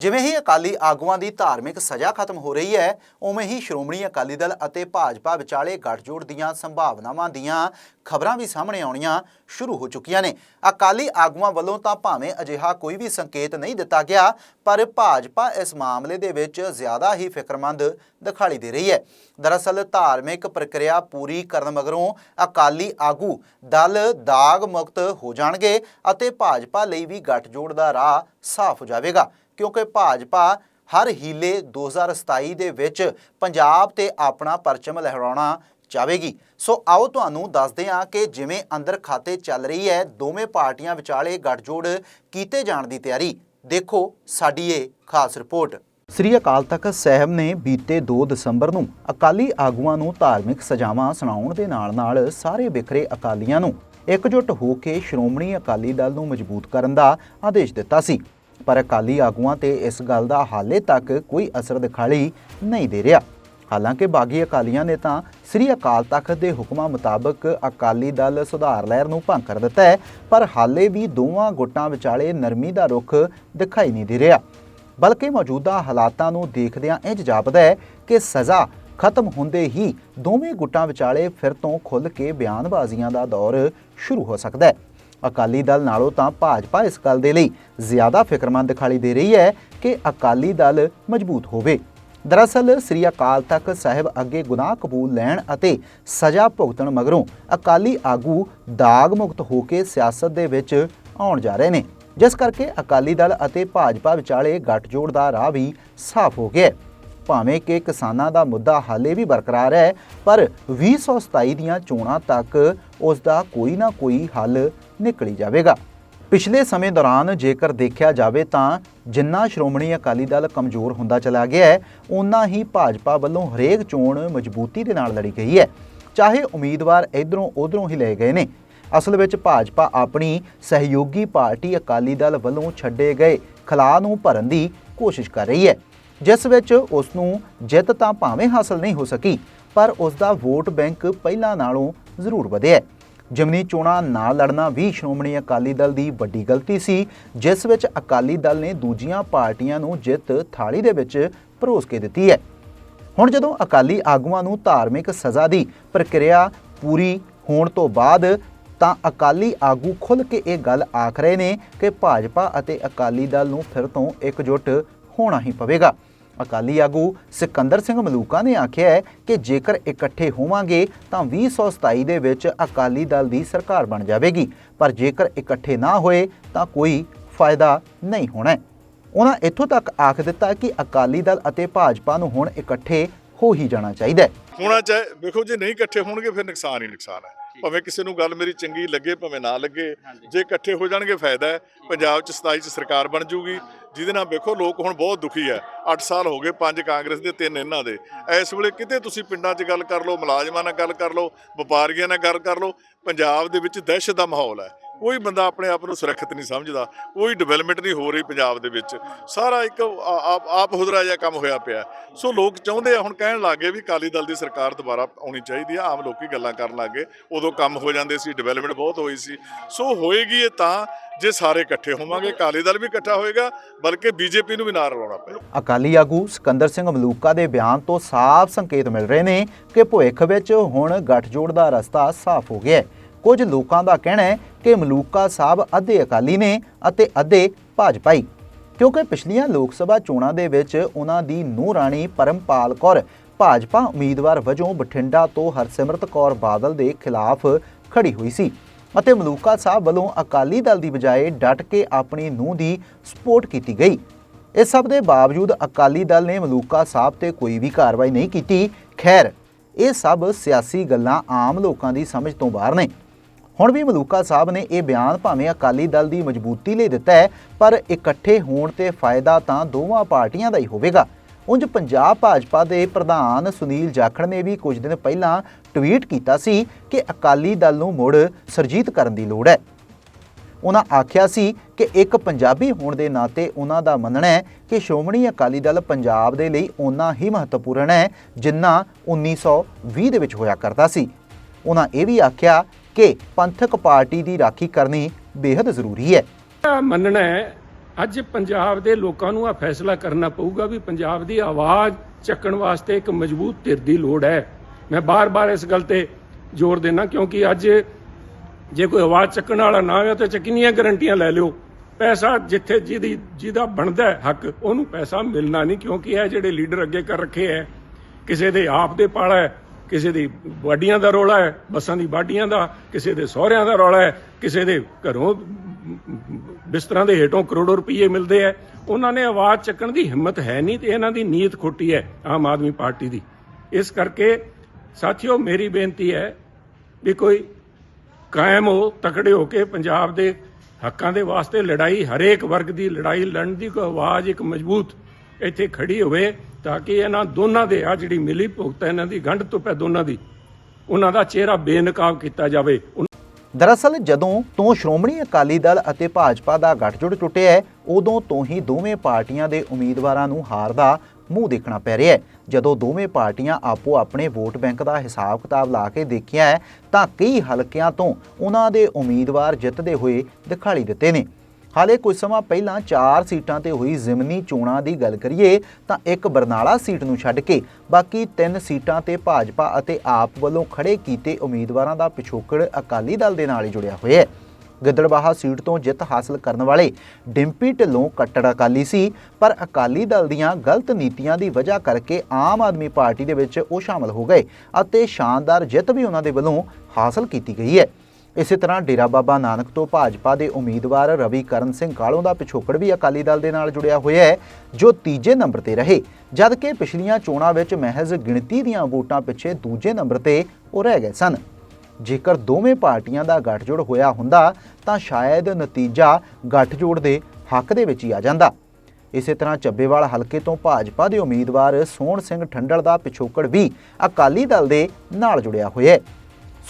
ਜਿਵੇਂ ਹੀ ਅਕਾਲੀ ਆਗੂਆਂ ਦੀ ਧਾਰਮਿਕ ਸਜ਼ਾ ਖਤਮ ਹੋ ਰਹੀ ਹੈ, ਉਵੇਂ ਹੀ ਸ਼੍ਰੋਮਣੀ ਅਕਾਲੀ ਦਲ ਅਤੇ ਭਾਜਪਾ ਵਿਚਾਲੇ ਗੱਠਜੋੜ ਦੀਆਂ ਸੰਭਾਵਨਾਵਾਂ ਦੀਆਂ ਖਬਰਾਂ ਵੀ ਸਾਹਮਣੇ ਆਉਣੀਆਂ ਸ਼ੁਰੂ ਹੋ ਚੁੱਕੀਆਂ ਨੇ। ਅਕਾਲੀ ਆਗੂਆਂ ਵੱਲੋਂ ਤਾਂ ਭਾਵੇਂ ਅਜਿਹਾ ਕੋਈ ਵੀ ਸੰਕੇਤ ਨਹੀਂ ਦਿੱਤਾ ਗਿਆ, ਪਰ ਭਾਜਪਾ ਇਸ ਮਾਮਲੇ ਦੇ ਵਿੱਚ ਜ਼ਿਆਦਾ ਹੀ ਫਿਕਰਮੰਦ ਦਿਖਾਈ ਦੇ ਰਹੀ ਹੈ। ਦਰਅਸਲ ਧਾਰਮਿਕ ਪ੍ਰਕਿਰਿਆ ਪੂਰੀ ਕਰਨ ਮਗਰੋਂ ਅਕਾਲੀ ਆਗੂ ਦਲ ਦਾਗ ਮੁਕਤ ਹੋ ਜਾਣਗੇ ਅਤੇ ਭਾਜਪਾ ਲਈ ਵੀ ਗੱਠਜੋੜ ਦਾ ਰਾਹ ਸਾਫ਼ ਹੋ ਜਾਵੇਗਾ। ਕਿਉਂਕਿ ਭਾਜਪਾ ਹਰ ਹੀਲੇ 2027 ਦੇ ਵਿੱਚ ਪੰਜਾਬ ਤੇ ਆਪਣਾ ਪਰਚਮ ਲਹਿਰਾਉਣਾ ਚਾਹੇਗੀ। ਸੋ ਆਓ ਤੁਹਾਨੂੰ ਦੱਸਦੇ ਹਾਂ ਕਿ ਜਿਵੇਂ ਅੰਦਰ ਖਾਤੇ ਚੱਲ ਰਹੀ ਹੈ, ਦੋਵੇਂ ਪਾਰਟੀਆਂ ਵਿਚਾਲੇ ਗੱਠਜੋੜ ਕੀਤੇ ਜਾਣ ਦੀ ਤਿਆਰੀ। ਦੇਖੋ ਸਾਡੀ ਇਹ ਖਾਸ ਰਿਪੋਰਟ। ਸ੍ਰੀ ਅਕਾਲ ਤਖਤ ਸਾਹਿਬ ਨੇ ਬੀਤੇ 2 ਦਸੰਬਰ ਨੂੰ ਅਕਾਲੀ ਆਗੂਆਂ ਨੂੰ ਧਾਰਮਿਕ ਸਜ਼ਾਵਾਂ ਸੁਣਾਉਣ ਦੇ ਨਾਲ-ਨਾਲ ਸਾਰੇ ਵਿਖਰੇ ਅਕਾਲੀਆਂ ਨੂੰ ਇਕਜੁੱਟ ਹੋ ਕੇ ਸ਼੍ਰੋਮਣੀ ਅਕਾਲੀ ਦਲ ਨੂੰ ਮਜ਼ਬੂਤ ਕਰਨ ਦਾ ਆਦੇਸ਼ ਦਿੱਤਾ ਸੀ। ਪਰ ਅਕਾਲੀ ਆਗੂਆਂ ਤੇ ਇਸ ਗੱਲ ਦਾ ਹਾਲੇ ਤੱਕ ਕੋਈ ਅਸਰ ਦਿਖਾਈ ਨਹੀਂ ਦੇ ਰਿਹਾ। ਹਾਲਾਂਕਿ ਬਾਗੀ ਅਕਾਲੀਆਂ ਨੇ ਤਾਂ ਸ੍ਰੀ ਅਕਾਲ ਤਖਤ ਦੇ ਹੁਕਮਾਂ ਮੁਤਾਬਕ ਅਕਾਲੀ ਦਲ ਸੁਧਾਰ ਲਹਿਰ ਨੂੰ ਭੰਗ ਕਰ ਦਿੱਤਾ ਹੈ, ਪਰ ਹਾਲੇ ਵੀ ਦੋਵਾਂ ਗੁੱਟਾਂ ਵਿਚਾਲੇ ਨਰਮੀ ਦਾ ਰੁਖ ਦਿਖਾਈ ਨਹੀਂ ਦੇ ਰਿਹਾ। ਬਲਕਿ ਮੌਜੂਦਾ ਹਾਲਾਤਾਂ ਨੂੰ ਦੇਖਦਿਆਂ ਇੰਜ ਜਾਪਦਾ ਹੈ ਕਿ ਸਜ਼ਾ ਖਤਮ ਹੁੰਦੇ ਹੀ ਦੋਵੇਂ ਗੁੱਟਾਂ ਵਿਚਾਲੇ ਫਿਰ ਤੋਂ ਖੁੱਲ੍ਹ ਕੇ ਬਿਆਨਬਾਜ਼ੀਆਂ ਦਾ ਦੌਰ ਸ਼ੁਰੂ ਹੋ ਸਕਦਾ ਹੈ। ਅਕਾਲੀ ਦਲ ਨਾਲੋਂ ਤਾਂ ਭਾਜਪਾ ਇਸ ਗੱਲ ਦੇ ਲਈ ਜ਼ਿਆਦਾ ਫਿਕਰਮੰਦ ਦਿਖਾਈ ਦੇ ਰਹੀ ਹੈ ਕਿ ਅਕਾਲੀ ਦਲ ਮਜ਼ਬੂਤ ਹੋਵੇ। ਦਰਅਸਲ, ਸ੍ਰੀ ਅਕਾਲ ਤਖਤ ਸਾਹਿਬ ਅੱਗੇ ਗੁਨਾਹ ਕਬੂਲ ਲੈਣ ਅਤੇ ਸਜ਼ਾ ਭੁਗਤਣ ਮਗਰੋਂ ਅਕਾਲੀ ਆਗੂ ਦਾਗ ਮੁਕਤ ਹੋ ਕੇ ਸਿਆਸਤ ਦੇ ਵਿੱਚ ਆਉਣ ਜਾ ਰਹੇ ਨੇ। ਜਿਸ ਕਰਕੇ ਅਕਾਲੀ ਦਲ ਅਤੇ ਭਾਜਪਾ ਵਿਚਾਲੇ ਗੱਠਜੋੜ ਦਾ ਰਾਹ ਵੀ ਸਾਫ਼ ਹੋ ਗਿਆ ਭਾਵੇਂ ਕਿ ਕਿਸਾਨਾਂ ਦਾ ਮੁੱਦਾ ਹਾਲੇ ਵੀ ਬਰਕਰਾਰ ਹੈ, ਪਰ 2027 ਦੀਆਂ ਚੋਣਾਂ ਤੱਕ ਉਸ ਦਾ ਕੋਈ ਨਾ ਕੋਈ ਹੱਲ ਨਿਕਲੀ ਜਾਵੇਗਾ। ਪਿਛਲੇ ਸਮੇਂ ਦੌਰਾਨ ਜੇਕਰ ਦੇਖਿਆ ਜਾਵੇ ਤਾਂ ਜਿੰਨਾ ਸ਼੍ਰੋਮਣੀ ਅਕਾਲੀ ਦਲ ਕਮਜ਼ੋਰ ਹੁੰਦਾ ਚਲਾ ਗਿਆ ਹੈ ਉਨਾ ਹੀ ਭਾਜਪਾ ਵੱਲੋਂ ਹਰੇਕ ਚੋਣ ਮਜ਼ਬੂਤੀ ਦੇ ਨਾਲ ਲੜੀ ਗਈ ਹੈ। ਚਾਹੇ ਉਮੀਦਵਾਰ ਇਧਰੋਂ ਉਧਰੋਂ ਹੀ ਲਏ ਗਏ ਨੇ। ਅਸਲ ਵਿੱਚ ਭਾਜਪਾ ਆਪਣੀ ਸਹਿਯੋਗੀ ਪਾਰਟੀ ਅਕਾਲੀ ਦਲ ਵੱਲੋਂ ਛੱਡੇ ਗਏ ਖਲਾਅ ਨੂੰ ਭਰਨ ਦੀ ਕੋਸ਼ਿਸ਼ ਕਰ ਰਹੀ ਹੈ। ਜਿਸ ਵਿੱਚ ਉਸ ਨੂੰ ਜਿੱਤ ਤਾਂ ਭਾਵੇਂ ਹਾਸਲ ਨਹੀਂ ਹੋ ਸਕੀ, ਪਰ ਉਸ ਦਾ ਵੋਟ ਬੈਂਕ ਪਹਿਲਾਂ ਨਾਲੋਂ ਜ਼ਰੂਰ ਵਧਿਆ ਹੈ। ਜਿਮਨੀ ਚੋਣਾਂ ਨਾ ਲੜਨਾ ਵੀ ਸ਼੍ਰੋਮਣੀ ਅਕਾਲੀ ਦਲ ਦੀ ਵੱਡੀ ਗਲਤੀ ਸੀ, ਜਿਸ ਵਿੱਚ ਅਕਾਲੀ ਦਲ ਨੇ ਦੂਜੀਆਂ ਪਾਰਟੀਆਂ ਨੂੰ ਜਿੱਤ ਥਾਲੀ ਦੇ ਵਿੱਚ ਪਰੋਸ ਕੇ ਦਿੱਤੀ ਹੈ। ਹੁਣ ਜਦੋਂ ਅਕਾਲੀ ਆਗੂਆਂ ਨੂੰ ਧਾਰਮਿਕ ਸਜ਼ਾ ਦੀ ਪ੍ਰਕਿਰਿਆ ਪੂਰੀ ਹੋਣ ਤੋਂ ਬਾਅਦ ਤਾਂ ਅਕਾਲੀ ਆਗੂ ਖੁੱਲ੍ਹ ਕੇ ਇਹ ਗੱਲ ਆਖ ਰਹੇ ਨੇ ਕਿ ਭਾਜਪਾ ਅਤੇ ਅਕਾਲੀ ਦਲ ਨੂੰ ਫਿਰ ਤੋਂ ਇਕਜੁੱਟ ਹੋਣਾ ਹੀ ਪਵੇਗਾ। ਅਕਾਲੀ ਆਗੂ ਸਿਕੰਦਰ ਸਿੰਘ ਮਲੂਕਾ ਨੇ ਆਖਿਆ ਹੈ ਕਿ ਜੇਕਰ ਇਕੱਠੇ ਹੋਵਾਂਗੇ ਤਾਂ 2027 ਦੇ ਵਿੱਚ ਅਕਾਲੀ ਦਲ ਦੀ ਸਰਕਾਰ ਬਣ ਜਾਵੇਗੀ। ਪਰ ਜੇਕਰ ਇਕੱਠੇ ਨਾ ਹੋਏ ਤਾਂ ਕੋਈ ਫਾਇਦਾ ਨਹੀਂ ਹੋਣਾ ਉਹਨਾਂ ਇੱਥੋਂ ਤੱਕ ਆਖ ਦਿੱਤਾ ਕਿ ਅਕਾਲੀ ਦਲ ਅਤੇ ਭਾਜਪਾ ਨੂੰ ਹੁਣ ਇਕੱਠੇ ਹੋ ਹੀ ਜਾਣਾ ਚਾਹੀਦਾ ਹੈ। ਹੋਣਾ ਚਾਹੇ ਵੇਖੋ ਜੇ ਨਹੀਂ ਇਕੱਠੇ ਹੋਣਗੇ ਫਿਰ ਨੁਕਸਾਨ ਹੀ ਨੁਕਸਾਨ ਹੈ। ਭਾਵੇਂ ਕਿਸੇ ਨੂੰ ਗੱਲ ਮੇਰੀ ਚੰਗੀ ਲੱਗੇ ਭਾਵੇਂ ਨਾ ਲੱਗੇ ਜੇ ਇਕੱਠੇ ਹੋ ਜਾਣਗੇ ਫਾਇਦਾ ਹੈ। ਪੰਜਾਬ ਚ 27 ਚ ਸਰਕਾਰ ਬਣ ਜੂਗੀ ਜਿਹਦੇ ਨਾਲ ਵੇਖੋ ਲੋਕ ਹੁਣ ਬਹੁਤ ਦੁਖੀ ਹੈ। 8 ਸਾਲ ਹੋ ਗਏ ਪੰਜ ਕਾਂਗਰਸ ਦੇ ਤਿੰਨ ਇਹਨਾਂ ਦੇ। ਇਸ ਵੇਲੇ ਕਿਤੇ ਤੁਸੀਂ ਪਿੰਡਾਂ 'ਚ ਗੱਲ ਕਰ ਲਓ ਮੁਲਾਜ਼ਮਾਂ ਨਾਲ ਗੱਲ ਕਰ ਲਓ ਵਪਾਰੀਆਂ ਨਾਲ ਗੱਲ ਕਰ ਲਓ ਪੰਜਾਬ ਦੇ ਵਿੱਚ ਦਹਿਸ਼ਤ ਦਾ ਮਾਹੌਲ ਹੈ। ਕੋਈ ਬੰਦਾ ਆਪਣੇ ਆਪ ਨੂੰ ਸੁਰੱਖਿਅਤ ਨਹੀਂ ਸਮਝਦਾ, ਕੋਈ ਡਿਵੈਲਪਮੈਂਟ ਨਹੀਂ ਹੋ ਰਹੀ ਪੰਜਾਬ ਦੇ ਵਿੱਚ। ਸਾਰਾ ਇੱਕ ਆਪ ਆਪ ਹੁਦਰਾ ਜਿਹਾ ਕੰਮ ਹੋਇਆ ਪਿਆ। ਸੋ ਲੋਕ ਚਾਹੁੰਦੇ ਆ ਹੁਣ ਕਹਿਣ ਲੱਗੇ ਵੀ ਅਕਾਲੀ ਦਲ ਦੀ ਸਰਕਾਰ ਦੁਬਾਰਾ ਆਉਣੀ ਚਾਹੀਦੀ ਆ, ਆਮ ਲੋਕੀ ਗੱਲਾਂ ਕਰਨ ਲੱਗੇ ਉਦੋਂ ਕੰਮ ਹੋ ਜਾਂਦੇ ਸੀ ਡਿਵੈਲਪਮੈਂਟ ਬਹੁਤ ਹੋਈ ਸੀ। ਸੋ ਹੋਏਗੀ ਇਹ ਤਾਂ ਜੇ ਸਾਰੇ ਇਕੱਠੇ ਹੋਵਾਂਗੇ, ਅਕਾਲੀ ਦਲ ਵੀ ਇਕੱਠਾ ਹੋਏਗਾ, ਬਲਕਿ ਬੀਜੇਪੀ ਨੂੰ ਵੀ ਨਾਲ ਰਲਾਉਣਾ ਪਏਗਾ ਅਕਾਲੀ ਆਗੂ ਸਿਕੰਦਰ ਸਿੰਘ ਮਲੂਕਾ ਦੇ ਬਿਆਨ ਤੋਂ ਸਾਫ਼ ਸੰਕੇਤ ਮਿਲ ਰਹੇ ਨੇ ਕਿ ਭਵਿੱਖ ਵਿੱਚ ਹੁਣ ਗੱਠਜੋੜ ਦਾ ਰਸਤਾ ਸਾਫ਼ ਹੋ ਗਿਆ ਹੈ। ਕੁਝ ਲੋਕਾਂ ਦਾ ਕਹਿਣਾ ਹੈ ਕਿ ਮਲੂਕਾ ਸਾਹਿਬ ਅੱਧੇ ਅਕਾਲੀ ਨੇ ਅਤੇ ਅੱਧੇ ਭਾਜਪਾਈ। ਕਿਉਂਕਿ ਪਿਛਲੀਆਂ ਲੋਕ ਸਭਾ ਚੋਣਾਂ ਦੇ ਵਿੱਚ ਉਹਨਾਂ ਦੀ ਨੂੰਹ ਰਾਣੀ ਪਰਮਪਾਲ ਕੌਰ ਭਾਜਪਾ ਉਮੀਦਵਾਰ ਵਜੋਂ ਬਠਿੰਡਾ ਤੋਂ ਹਰਸਿਮਰਤ ਕੌਰ ਬਾਦਲ ਦੇ ਖਿਲਾਫ ਖੜੀ ਹੋਈ ਸੀ ਅਤੇ ਮਲੂਕਾ ਸਾਹਿਬ ਵੱਲੋਂ ਅਕਾਲੀ ਦਲ ਦੀ ਬਜਾਏ ਡਟ ਕੇ ਆਪਣੀ ਨੂੰਹ ਦੀ ਸਪੋਰਟ ਕੀਤੀ ਗਈ। ਇਸ ਸਭ ਦੇ ਬਾਵਜੂਦ ਅਕਾਲੀ ਦਲ ਨੇ ਮਲੂਕਾ ਸਾਹਿਬ ਤੇ ਕੋਈ ਵੀ ਕਾਰਵਾਈ ਨਹੀਂ ਕੀਤੀ। ਖੈਰ, ਇਹ ਸਭ ਸਿਆਸੀ ਗੱਲਾਂ ਆਮ ਲੋਕਾਂ ਦੀ ਸਮਝ ਤੋਂ ਬਾਹਰ ਨੇ। ਹੁਣ ਵੀ ਮਲੂਕਾ ਸਾਹਿਬ ਨੇ ਇਹ ਬਿਆਨ ਭਾਵੇਂ ਅਕਾਲੀ ਦਲ ਦੀ ਮਜ਼ਬੂਤੀ ਲਈ ਦਿੱਤਾ ਹੈ, ਪਰ ਇਕੱਠੇ ਹੋਣ ਤੇ ਫਾਇਦਾ ਤਾਂ ਦੋਵਾਂ ਪਾਰਟੀਆਂ ਦਾ ਹੀ ਹੋਵੇਗਾ। ਉਂਝ ਪੰਜਾਬ ਭਾਜਪਾ ਦੇ ਪ੍ਰਧਾਨ ਸੁਨੀਲ ਜਾਖੜ ਨੇ ਵੀ ਕੁਝ ਦਿਨ ਪਹਿਲਾਂ ਟਵੀਟ ਕੀਤਾ ਸੀ ਕਿ ਅਕਾਲੀ ਦਲ ਨੂੰ ਮੁੜ ਸਰਜੀਤ ਕਰਨ ਦੀ ਲੋੜ ਹੈ। ਉਹਨਾਂ ਆਖਿਆ ਸੀ ਕਿ ਇੱਕ ਪੰਜਾਬੀ ਹੋਣ ਦੇ ਨਾਤੇ ਉਹਨਾਂ ਦਾ ਮੰਨਣਾ ਹੈ ਕਿ ਸ਼੍ਰੋਮਣੀ ਅਕਾਲੀ ਦਲ ਪੰਜਾਬ ਦੇ ਲਈ ਓਨਾ ਹੀ ਮਹੱਤਵਪੂਰਨ ਹੈ ਜਿੰਨਾ 1920 ਦੇ ਵਿੱਚ ਹੋਇਆ ਕਰਦਾ ਸੀ। ਉਹਨਾਂ ਇਹ ਵੀ ਆਖਿਆ ਕਿ ਪੰਥਕ ਪਾਰਟੀ ਦੀ ਰਾਖੀ ਕਰਨੀ ਬੇहद ਜ਼ਰੂਰੀ ਹੈ। ਮੰਨਣਾ ਹੈ, ਅੱਜ ਪੰਜਾਬ ਦੇ ਲੋਕਾਂ ਨੂੰ ਆ ਫੈਸਲਾ ਕਰਨਾ ਪਊਗਾ ਵੀ ਪੰਜਾਬ ਦੀ ਆਵਾਜ਼ ਚੱਕਣ ਵਾਸਤੇ ਇੱਕ ਮਜ਼ਬੂਤ ਧਿਰ ਦੀ ਲੋੜ ਹੈ। ਮੈਂ ਬਾਰ-ਬਾਰ ਇਸ ਗੱਲ ਤੇ ਜ਼ੋਰ ਦੇਣਾ ਕਿਉਂਕਿ ਅੱਜ ਜੇ ਕੋਈ ਆਵਾਜ਼ ਚੱਕਣ ਵਾਲਾ ਨਾ ਹੋਇਆ ਤਾਂ ਕਿੰਨੀਆਂ ਗਰੰਟੀਆਂ ਲੈ ਲਿਓ। ਪੈਸਾ ਜਿੱਥੇ ਜਿਹਦੀ ਜਿਹਦਾ ਬਣਦਾ ਹੱਕ, ਉਹਨੂੰ ਪੈਸਾ ਮਿਲਣਾ ਨਹੀਂ ਕਿਉਂਕਿ ਇਹ ਜਿਹੜੇ ਲੀਡਰ ਅੱਗੇ ਕਰ ਰੱਖੇ ਹੈ, ਕਿਸੇ ਦੇ ਆਪ ਦੇ ਪਾਲਾ ਹੈ। ਕਿਸੇ ਦੀ ਵਾਡੀਆਂ ਦਾ ਰੌਲਾ ਹੈ, ਬੱਸਾਂ ਦੀ ਵਾਡੀਆਂ ਦਾ, ਕਿਸੇ ਦੇ ਸਹੁਰਿਆਂ ਦਾ ਰੌਲਾ ਹੈ, ਕਿਸੇ ਦੇ ਘਰੋਂ ਬਿਸਤਰਾਂ ਦੇ ਹੇਠੋਂ ਕਰੋੜੋ ਰੁਪਏ ਮਿਲਦੇ ਹੈ। ਉਹਨਾਂ ਨੇ ਆਵਾਜ਼ ਚੱਕਣ ਦੀ ਹਿੰਮਤ ਹੈ ਨਹੀਂ ਤੇ ਇਹਨਾਂ ਦੀ ਨੀਅਤ ਖੋਟੀ ਹੈ ਆਮ ਆਦਮੀ ਪਾਰਟੀ ਦੀ। ਇਸ ਕਰਕੇ ਸਾਥੀਓ, ਮੇਰੀ ਬੇਨਤੀ ਹੈ ਵੀ ਕੋਈ ਕਾਇਮ ਹੋ, ਤਕੜੇ ਹੋ ਕੇ ਪੰਜਾਬ ਦੇ ਹੱਕਾਂ ਦੇ ਵਾਸਤੇ ਲੜਾਈ, ਹਰੇਕ ਵਰਗ ਦੀ ਲੜਾਈ ਲੜਨ ਦੀ ਕੋਈ ਆਵਾਜ਼ ਇੱਕ ਮਜ਼ਬੂਤ ਇੱਥੇ ਖੜੀ ਹੋਵੇ ਤਾਂ ਕਿ ਇਹਨਾਂ ਦੋਨਾਂ ਦੇ ਆ ਜਿਹੜੀ ਮਿਲੀ ਭੁਗਤ ਇਹਨਾਂ ਦੀ ਗੰਢ ਤੋਂ ਪੈ ਦੋਨਾਂ ਦੀ, ਉਹਨਾਂ ਦਾ ਚਿਹਰਾ ਬੇਨਕਾਬ ਕੀਤਾ ਜਾਵੇ। ਦਰਅਸਲ ਜਦੋਂ ਤੋਂ ਸ਼੍ਰੋਮਣੀ ਅਕਾਲੀ ਦਲ ਅਤੇ ਭਾਜਪਾ ਦਾ ਗੱਠਜੋੜ ਟੁੱਟਿਆ ਹੈ, ਉਦੋਂ ਤੋਂ ਹੀ ਦੋਵੇਂ ਪਾਰਟੀਆਂ ਦੇ ਉਮੀਦਵਾਰਾਂ ਨੂੰ ਹਾਰ ਦਾ ਮੂੰਹ ਦੇਖਣਾ ਪੈ ਰਿਹਾ ਹੈ। ਜਦੋਂ ਦੋਵੇਂ ਪਾਰਟੀਆਂ ਆਪੋ ਆਪਣੇ ਵੋਟ ਬੈਂਕ ਦਾ ਹਿਸਾਬ ਕਿਤਾਬ ਲਾ ਕੇ ਦੇਖਿਆ ਹੈ, ਤਾਂ ਕਈ ਹਲਕਿਆਂ ਤੋਂ ਉਹਨਾਂ ਦੇ ਉਮੀਦਵਾਰ ਜਿੱਤਦੇ ਹੋਏ ਦਿਖਾਈ ਦਿੱਤੇ ਨੇ। ਹਾਲੇ ਕੁਝ ਸਮਾਂ ਪਹਿਲਾਂ 4 ਸੀਟਾਂ ਤੇ ਹੋਈ ਜ਼ਿਮਨੀ ਚੋਣਾਂ ਦੀ ਗੱਲ ਕਰੀਏ ਤਾਂ ਇੱਕ ਬਰਨਾਲਾ ਸੀਟ ਨੂੰ ਛੱਡ ਕੇ ਬਾਕੀ 3 ਸੀਟਾਂ ਤੇ ਭਾਜਪਾ ਅਤੇ ਆਪ ਵੱਲੋਂ ਖੜੇ ਕੀਤੇ ਉਮੀਦਵਾਰਾਂ ਦਾ ਪਿਛੋਕੜ ਅਕਾਲੀ ਦਲ ਦੇ ਨਾਲ ਹੀ ਜੁੜਿਆ ਹੋਇਆ ਹੈ। ਗਿੱਦੜਬਾਹਾ ਸੀਟ ਤੋਂ ਜਿੱਤ ਹਾਸਲ ਕਰਨ ਵਾਲੇ ਡਿੰਪੀ ਢਿੱਲੋਂ ਕੱਟੜ ਅਕਾਲੀ ਸੀ, ਪਰ ਅਕਾਲੀ ਦਲ ਦੀਆਂ ਗਲਤ ਨੀਤੀਆਂ ਦੀ ਵਜ੍ਹਾ ਕਰਕੇ ਆਮ ਆਦਮੀ ਪਾਰਟੀ ਦੇ ਵਿੱਚ ਉਹ ਸ਼ਾਮਲ ਹੋ ਗਏ ਅਤੇ ਸ਼ਾਨਦਾਰ ਜਿੱਤ ਵੀ ਉਹਨਾਂ ਦੇ ਵੱਲੋਂ ਹਾਸਲ ਕੀਤੀ ਗਈ ਹੈ। ਇਸੇ ਤਰ੍ਹਾਂ ਡੇਰਾ ਬਾਬਾ ਨਾਨਕ ਤੋਂ ਭਾਜਪਾ ਦੇ ਉਮੀਦਵਾਰ ਰਵੀ ਕਰਨ ਸਿੰਘ ਕਾਲੋਂ ਦਾ ਪਿਛੋਕੜ ਵੀ ਅਕਾਲੀ ਦਲ ਦੇ ਨਾਲ ਜੁੜਿਆ ਹੋਇਆ ਹੈ, ਜੋ ਤੀਜੇ ਨੰਬਰ ਤੇ ਰਹੇ। ਜਦ ਕਿ ਪਿਛਲੀਆਂ ਚੋਣਾਂ ਵਿੱਚ ਮਹਿਜ਼ ਗਿਣਤੀ ਦੀਆਂ ਵੋਟਾਂ ਪਿੱਛੇ ਦੂਜੇ ਨੰਬਰ ਤੇ ਉਹ ਰਹਿ ਗਏ ਸਨ। ਜੇਕਰ ਦੋਵੇਂ ਪਾਰਟੀਆਂ ਦਾ ਗੱਠਜੋੜ ਹੋਇਆ ਹੁੰਦਾ, ਤਾਂ ਸ਼ਾਇਦ ਨਤੀਜਾ ਗੱਠਜੋੜ ਦੇ ਹੱਕ ਦੇ ਵਿੱਚ ਹੀ ਆ ਜਾਂਦਾ। ਇਸੇ ਤਰ੍ਹਾਂ ਚੱਬੇਵਾਲ ਹਲਕੇ ਤੋਂ ਭਾਜਪਾ ਦੇ ਉਮੀਦਵਾਰ ਸੋਹਣ ਸਿੰਘ ਠੰਡਲ ਦਾ ਪਿਛੋਕੜ ਵੀ ਅਕਾਲੀ ਦਲ ਦੇ ਨਾਲ ਜੁੜਿਆ ਹੋਇਆ ਹੈ।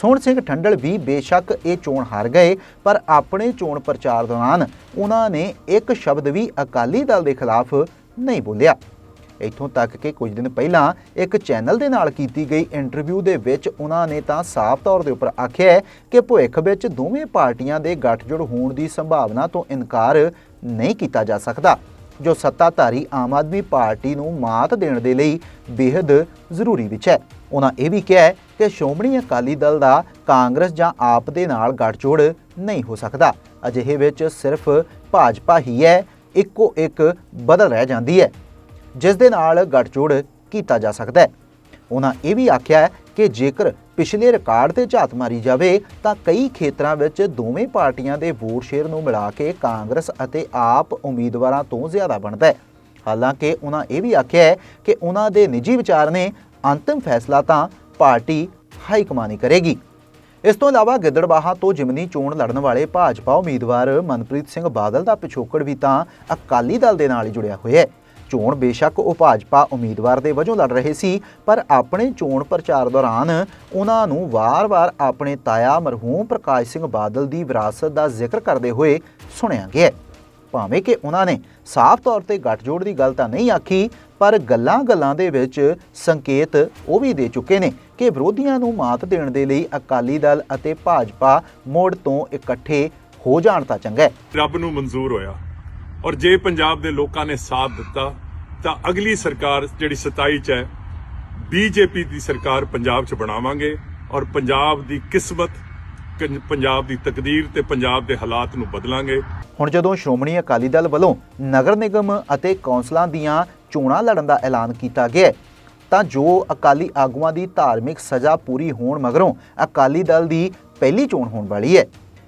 ਸੋਹਣ ਸਿੰਘ ਠੰਡਲ ਵੀ ਬੇਸ਼ੱਕ ਇਹ ਚੋਣ ਹਾਰ ਗਏ, ਪਰ ਆਪਣੇ ਚੋਣ ਪ੍ਰਚਾਰ ਦੌਰਾਨ ਉਹਨਾਂ ਨੇ ਇੱਕ ਸ਼ਬਦ ਵੀ ਅਕਾਲੀ ਦਲ ਦੇ ਖਿਲਾਫ ਨਹੀਂ ਬੋਲਿਆ। ਇੱਥੋਂ ਤੱਕ ਕਿ ਕੁਝ ਦਿਨ ਪਹਿਲਾਂ ਇੱਕ ਚੈਨਲ ਦੇ ਨਾਲ ਕੀਤੀ ਗਈ ਇੰਟਰਵਿਊ ਦੇ ਵਿੱਚ ਉਹਨਾਂ ਨੇ ਤਾਂ ਸਾਫ਼ ਤੌਰ ਦੇ ਉੱਪਰ ਆਖਿਆ ਕਿ ਭਵਿੱਖ ਵਿੱਚ ਦੋਵੇਂ ਪਾਰਟੀਆਂ ਦੇ ਗੱਠਜੋੜ ਹੋਣ ਦੀ ਸੰਭਾਵਨਾ ਤੋਂ ਇਨਕਾਰ ਨਹੀਂ ਕੀਤਾ ਜਾ ਸਕਦਾ, ਜੋ ਸੱਤਾਧਾਰੀ ਆਮ ਆਦਮੀ ਪਾਰਟੀ ਨੂੰ ਮਾਤ ਦੇਣ ਦੇ ਲਈ ਬੇहद ਜ਼ਰੂਰੀ ਵਿੱਚ ਹੈ। ਉਹਨਾਂ ਇਹ ਵੀ ਕਿਹਾ ਕਿ ਸ਼੍ਰੋਮਣੀ ਅਕਾਲੀ ਦਲ ਦਾ ਕਾਂਗਰਸ ਜਾਂ ਆਪ ਦੇ ਨਾਲ ਗੱਠਜੋੜ ਨਹੀਂ ਹੋ ਸਕਦਾ। ਅਜਿਹੇ ਵਿੱਚ ਸਿਰਫ ਭਾਜਪਾ ਹੀ ਹੈ, ਇੱਕੋ ਇੱਕ ਬਦਲ ਰਹਿ ਜਾਂਦੀ ਹੈ, ਜਿਸ ਦੇ ਨਾਲ ਗੱਠਜੋੜ ਕੀਤਾ ਜਾ ਸਕਦਾ ਹੈ। ਉਹਨਾਂ ਇਹ ਵੀ ਆਖਿਆ ਕਿ ਜੇਕਰ ਪਿਛਲੇ ਰਿਕਾਰਡ ਤੇ ਝਾਤ ਮਾਰੀ ਜਾਵੇ, ਤਾਂ ਕਈ ਖੇਤਰਾਂ ਵਿੱਚ ਦੋਵੇਂ ਪਾਰਟੀਆਂ ਦੇ ਵੋਟ ਸ਼ੇਅਰ ਨੂੰ ਮਿਲਾ ਕੇ ਕਾਂਗਰਸ ਅਤੇ ਆਪ ਉਮੀਦਵਾਰਾਂ ਤੋਂ ਜ਼ਿਆਦਾ ਬਣਦਾ ਹੈ। ਹਾਲਾਂਕਿ ਉਹਨਾਂ ਇਹ ਵੀ ਆਖਿਆ ਹੈ ਕਿ ਉਹਨਾਂ ਦੇ ਨਿੱਜੀ ਵਿਚਾਰ ਨੇ ਅੰਤਿਮ ਫੈਸਲਾ ਤਾਂ ਪਾਰਟੀ ਹਾਈ ਕਮਾਨ ਹੀ ਕਰੇਗੀ। ਇਸ ਤੋਂ ਇਲਾਵਾ ਗਿੱਦੜਬਾਹਾ ਤੋਂ ਜਿਮਨੀ ਚੋਣ ਲੜਨ ਵਾਲੇ ਭਾਜਪਾ ਉਮੀਦਵਾਰ ਮਨਪ੍ਰੀਤ ਸਿੰਘ ਬਾਦਲ ਦਾ ਪਿਛੋਕੜ ਵੀ ਤਾਂ ਅਕਾਲੀ ਦਲ ਦੇ ਨਾਲ ਹੀ ਜੁੜਿਆ ਹੋਇਆ ਹੈ। ਚੋਣ ਬੇਸ਼ੱਕ ਉਹ ਭਾਜਪਾ ਉਮੀਦਵਾਰ ਦੇ ਵਜੋਂ ਲੜ ਰਹੇ ਸੀ, ਪਰ ਆਪਣੇ ਚੋਣ ਪ੍ਰਚਾਰ ਦੌਰਾਨ ਉਹਨਾਂ ਨੂੰ ਵਾਰ-ਵਾਰ ਆਪਣੇ ਤਾਇਆ ਮਰਹੂਮ ਪ੍ਰਕਾਸ਼ ਸਿੰਘ ਬਾਦਲ ਦੀ ਵਿਰਾਸਤ ਦਾ ਜ਼ਿਕਰ ਕਰਦੇ ਹੋਏ ਸੁਣਿਆ ਗਿਆ ਭਾਵੇਂ ਕਿ ਉਹਨਾਂ ਨੇ ਸਾਫ਼ ਤੌਰ ਤੇ ਗੱਠਜੋੜ ਦੀ ਗੱਲ ਤਾਂ ਨਹੀਂ ਆਖੀ ਪਰ ਗੱਲਾਂ-ਗੱਲਾਂ ਦੇ ਵਿੱਚ ਸੰਕੇਤ ਉਹ ਵੀ ਦੇ ਚੁੱਕੇ ਨੇ ਕਿ ਵਿਰੋਧੀਆਂ ਨੂੰ ਮਾਤ ਦੇਣ ਦੇ ਲਈ ਅਕਾਲੀ ਦਲ ਅਤੇ ਭਾਜਪਾ ਮੋੜ ਤੋਂ ਇਕੱਠੇ ਹੋ ਜਾਣ ਤਾਂ ਚੰਗਾ ਹੈ। ਰੱਬ ਨੂੰ ਮਨਜ਼ੂਰ ਹੋਇਆ ਔਰ ਜੇ ਪੰਜਾਬ ਦੇ ਲੋਕਾਂ ਨੇ ਸਾਥ ਦਿੱਤਾ ਤਾਂ ਅਗਲੀ ਸਰਕਾਰ ਜਿਹੜੀ 27 ਚ ਹੈ ਬੀਜੇਪੀ ਦੀ ਸਰਕਾਰ ਪੰਜਾਬ ਚ ਬਣਾਵਾਂਗੇ ਔਰ ਪੰਜਾਬ ਦੀ ਕਿਸਮਤ ਪੰਜਾਬ ਦੀ ਤਕਦੀਰ ਤੇ ਪੰਜਾਬ ਦੇ ਹਾਲਾਤ ਨੂੰ ਬਦਲਾਂਗੇ। ਹੁਣ ਜਦੋਂ ਸ਼੍ਰੋਮਣੀ ਅਕਾਲੀ ਦਲ ਵੱਲੋਂ ਨਗਰ ਨਿਗਮ ਅਤੇ ਕੌਂਸਲਾਂ ਦੀਆਂ ਚੋਣਾਂ ਲੜਨ ਦਾ ਐਲਾਨ ਕੀਤਾ ਗਿਆ ਹੈ, ਤਾਂ ਜੋ ਅਕਾਲੀ ਆਗੂਆਂ ਦੀ ਧਾਰਮਿਕ ਸਜ਼ਾ ਪੂਰੀ ਹੋਣ ਮਗਰੋਂ ਅਕਾਲੀ ਦਲ ਦੀ ਪਹਿਲੀ ਚੋਣ ਹੋਣ ਵਾਲੀ ਹੈ।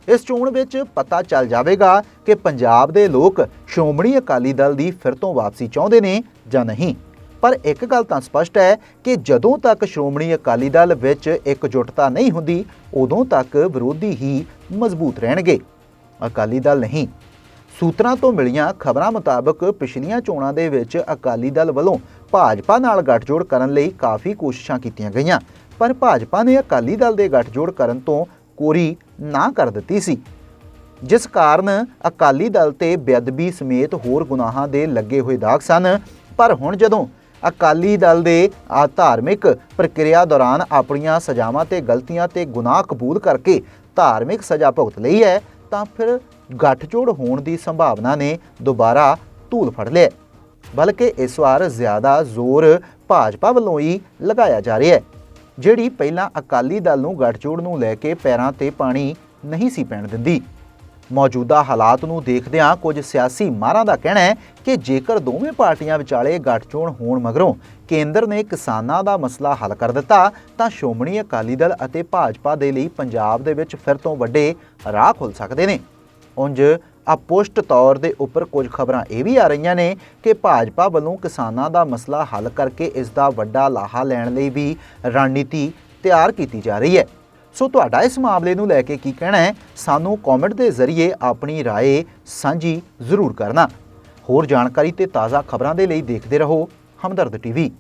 ਇਸ ਚੋਣ ਵਿੱਚ ਪਤਾ ਚੱਲ ਜਾਵੇਗਾ ਕਿ ਪੰਜਾਬ ਦੇ ਲੋਕ ਸ਼੍ਰੋਮਣੀ ਅਕਾਲੀ ਦਲ ਦੀ ਫਿਰ ਤੋਂ ਵਾਪਸੀ ਚਾਹੁੰਦੇ ਨੇ ਜਾਂ ਨਹੀਂ। ਪਰ ਇੱਕ ਗੱਲ ਤਾਂ ਸਪਸ਼ਟ ਹੈ ਕਿ ਜਦੋਂ ਤੱਕ ਸ਼੍ਰੋਮਣੀ ਅਕਾਲੀ ਦਲ ਵਿੱਚ ਇਕਜੁੱਟਤਾ ਨਹੀਂ ਹੁੰਦੀ ਉਦੋਂ ਤੱਕ ਵਿਰੋਧੀ ਹੀ ਮਜ਼ਬੂਤ ਰਹਿਣਗੇ। ਅਕਾਲੀ ਦਲ ਨਹੀਂ। ਸੂਤਰਾਂ ਤੋਂ ਮਿਲੀਆਂ ਖਬਰਾਂ ਮੁਤਾਬਕ ਪਿਛਲੀਆਂ ਚੋਣਾਂ ਦੇ ਵਿੱਚ ਅਕਾਲੀ ਦਲ ਵੱਲੋਂ ਭਾਜਪਾ ਨਾਲ ਗੱਠਜੋੜ ਕਰਨ ਲਈ ਕਾਫੀ ਕੋਸ਼ਿਸ਼ਾਂ ਕੀਤੀਆਂ ਗਈਆਂ, ਪਰ ਭਾਜਪਾ ਨੇ ਅਕਾਲੀ ਦਲ ਦੇ ਗੱਠਜੋੜ ਕਰਨ ਤੋਂ ਕੋਰੀ ਨਾ ਕਰ ਦਿੱਤੀ ਸੀ। ਜਿਸ ਕਾਰਨ ਅਕਾਲੀ ਦਲ ਤੇ ਬੇਅਦਬੀ ਸਮੇਤ ਹੋਰ ਗੁਨਾਹਾਂ ਦੇ ਲੱਗੇ ਹੋਏ ਦਾਗ ਸਨ, ਪਰ ਹੁਣ ਜਦੋਂ ਅਕਾਲੀ ਦਲ ਦੇ ਆ ਧਾਰਮਿਕ ਪ੍ਰਕਿਰਿਆ ਦੌਰਾਨ ਆਪਣੀਆਂ ਸਜ਼ਾਵਾਂ ਤੇ ਗਲਤੀਆਂ ਤੇ ਗੁਨਾਹ ਕਬੂਲ ਕਰਕੇ ਧਾਰਮਿਕ ਸਜ਼ਾ ਭੁਗਤ ਲਈ ਹੈ ਤਾਂ ਫਿਰ ਗੱਠਜੋੜ ਹੋਣ ਦੀ ਸੰਭਾਵਨਾ ਨੇ ਦੁਬਾਰਾ ਧੂਲ ਫੜ ਲਿਆ। ਬਲਕਿ ਇਸ ਵਾਰ ਜ਼ਿਆਦਾ ਜ਼ੋਰ ਭਾਜਪਾ ਵੱਲੋਂ ਹੀ ਲਗਾਇਆ ਜਾ ਰਿਹਾ ਹੈ, ਜਿਹੜੀ ਪਹਿਲਾਂ ਅਕਾਲੀ ਦਲ ਨੂੰ ਗੱਠਜੋੜ ਨੂੰ ਲੈ ਕੇ ਪੈਰਾਂ ਤੇ ਪਾਣੀ ਨਹੀਂ ਸੀ ਪੈਣ ਦਿੰਦੀ। ਮੌਜੂਦਾ ਹਾਲਾਤ ਨੂੰ ਦੇਖਦਿਆਂ ਕੁਝ ਸਿਆਸੀ ਮਾਹਰਾਂ ਦਾ ਕਹਿਣਾ ਹੈ ਕਿ ਜੇਕਰ ਦੋਵੇਂ ਪਾਰਟੀਆਂ ਵਿਚਾਲੇ ਗੱਠਜੋੜ ਹੋਣ ਮਗਰੋਂ ਕੇਂਦਰ ਨੇ ਕਿਸਾਨਾਂ ਦਾ ਮਸਲਾ ਹੱਲ ਕਰ ਦਿੱਤਾ, ਤਾਂ ਸ਼੍ਰੋਮਣੀ ਅਕਾਲੀ ਦਲ ਅਤੇ ਭਾਜਪਾ ਦੇ ਲਈ ਪੰਜਾਬ ਦੇ ਵਿੱਚ ਫਿਰ ਤੋਂ ਵੱਡੇ ਰਾਹ ਖੁੱਲ ਸਕਦੇ ਨੇ। ਉਂਝ, ਅਪੁਸ਼ਟ ਤੌਰ ਦੇ ਉੱਪਰ ਕੁਝ ਖਬਰਾਂ ਇਹ ਵੀ ਆ ਰਹੀਆਂ ਨੇ ਕਿ ਭਾਜਪਾ ਵੱਲੋਂ ਕਿਸਾਨਾਂ ਦਾ ਮਸਲਾ ਹੱਲ ਕਰਕੇ ਇਸ ਦਾ ਵੱਡਾ ਲਾਹਾ ਲੈਣ ਲਈ ਵੀ ਰਣਨੀਤੀ ਤਿਆਰ ਕੀਤੀ ਜਾ ਰਹੀ ਹੈ। ਸੋ ਤੁਹਾਡਾ ਇਸ ਮਾਮਲੇ ਨੂੰ ਲੈ ਕੇ ਕੀ ਕਹਿਣਾ ਹੈ ਸਾਨੂੰ ਕਮੈਂਟ ਦੇ ਜ਼ਰੀਏ ਆਪਣੀ رائے ਸਾਂਝੀ ਜ਼ਰੂਰ ਕਰਨਾ ਹੋਰ ਜਾਣਕਾਰੀ ਤੇ ਤਾਜ਼ਾ ਖਬਰਾਂ ਦੇ ਲਈ ਦੇਖਦੇ ਰਹੋ ਹਮਦਰਦ ਟੀਵੀ